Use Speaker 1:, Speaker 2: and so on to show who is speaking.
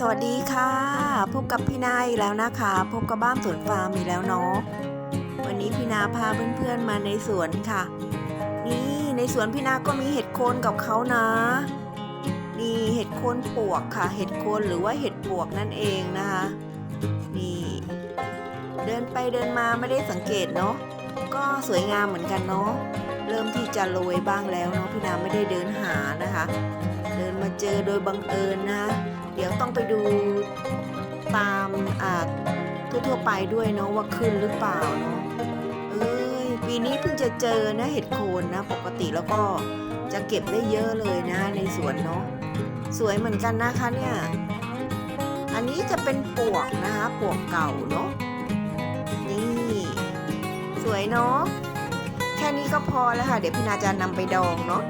Speaker 1: สวัสดีค่ะพบกับพี่นาอีกแล้วนะคะ พบกับบ้านสวนฟาร์มอีกแล้วเนาะวันนี้พี่นาพาเพื่อนๆมาในสวนค่ะ นี่ในสวนพี่นาก็มีเห็ดโคนกับเขานะนี่เห็ดโคนปวกค่ะ เห็ดโคนหรือว่าเห็ดปวกนั่นเองนะคะนี่เดินไปเดินมาไม่ได้สังเกตเนาะก็สวยงามเหมือนกันเนาะเริ่มที่จะโรยบ้างแล้วเนาะพี่นาไม่ได้เดินหานะคะ เดินมาเจอโดยบังเอิญนะคะ เดี๋ยวต้องไปดูตามอ่าทั่วๆไปด้วยเนาะว่าขึ้นหรือเปล่าเนาะเอ้ยปีนี้เพิ่งจะเจอนะเห็ดโคนนะ ปกติแล้วก็จะเก็บได้เยอะเลยนะในสวนเนาะสวยเหมือนกันนะคะเนี่ยอันนี้จะเป็นปวกนะคะปวกเก่าเนาะนี่สวยเนาะแค่นี้ก็พอแล้วค่ะ เดี๋ยวพี่นาจะนำไปดองเนาะ